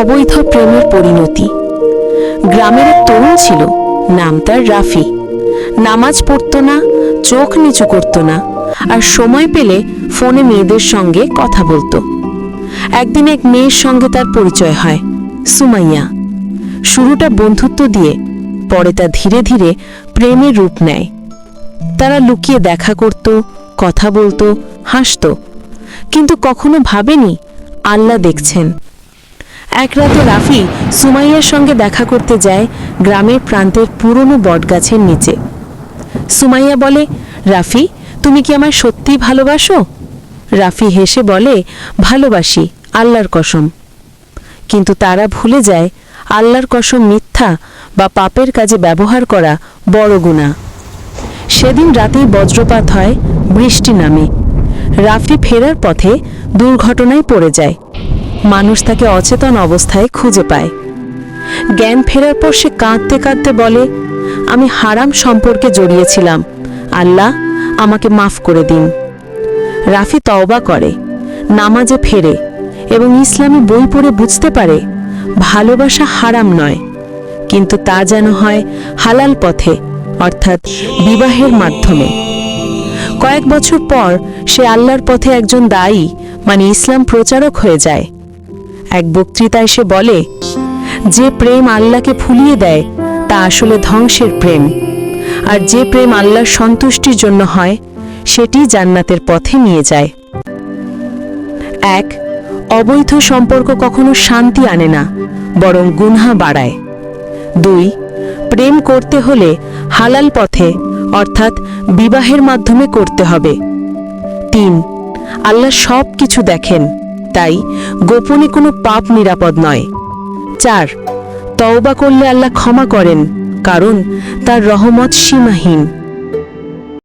অবৈধ প্রেমের পরিণতি। গ্রামের তরুণ ছিল, নাম তার রাফি। নামাজ পড়তো না, চোখ নিচু করতো না, আর সময় পেলে ফোনে মেয়েদের সঙ্গে কথা বলতো। একদিন এক মেয়ের সঙ্গে তার পরিচয় হয়, সুমাইয়া। শুরুটা বন্ধুত্ব দিয়ে, পরে তা ধীরে ধীরে প্রেমের রূপ নেয়। তারা লুকিয়ে দেখা করত, কথা বলতো, হাসতো। কিন্তু কখনো ভাবেনি আল্লাহ দেখছেন। এক রাতে রাফি সুমাইয়ার সঙ্গে দেখা করতে যায় গ্রামের প্রান্তের পুরনো বটগাছের নিচে। সুমাইয়া বলে, রাফি, তুমি কি আমায় সত্যিই ভালোবাসো? রাফি হেসে বলে, ভালোবাসি, আল্লাহর কসম। কিন্তু তারা ভুলে যায়, আল্লাহর কসম মিথ্যা বা পাপের কাজে ব্যবহার করা বড় গুণা সেদিন রাতেই বজ্রপাত হয়, বৃষ্টি নামে। রাফি ফেরার পথে দুর্ঘটনায় পড়ে যায়। মানুষ তাকে অচেতন অবস্থায় খুঁজে পায়। জ্ঞান ফেরার পর সে কাঁদতে কাঁদতে বলে, আমি হারাম সম্পর্কে জড়িয়েছিলাম। আল্লাহ, আমাকে মাফ করে দিন। রাফি তওবা করে, নামাজে ফেরে এবং ইসলামী বই পড়ে বুঝতে পারে, ভালোবাসা হারাম নয়। কিন্তু তা যেন হয় হালাল পথে, অর্থাৎ বিবাহের মাধ্যমে। কয়েক বছর পর সে আল্লাহর পথে একজন দায়ী মানে ইসলাম প্রচারক হয়ে যায়। এক বক্তৃতায় সে বলে, যে প্রেম আল্লাহকে ফুলিয়ে দেয়, তা আসলে ধ্বংসের প্রেম। আর যে প্রেম আল্লাহর সন্তুষ্টির জন্য হয়, সেটি জান্নাতের পথে নিয়ে যায়। এক, অবৈধ সম্পর্ক কখনো শান্তি আনে না, বরং গুনহা বাড়ায়। দুই, প্রেম করতে হলে হালাল পথে, অর্থাৎ বিবাহের মাধ্যমে করতে হবে। তিন, আল্লাহ সব কিছু দেখেন। তাই গোপনে কোনো পাপ নিরাপদ নয়। চার, তওবা করলে আল্লাহ ক্ষমা করেন, কারণ তার রহমত সীমাহীন।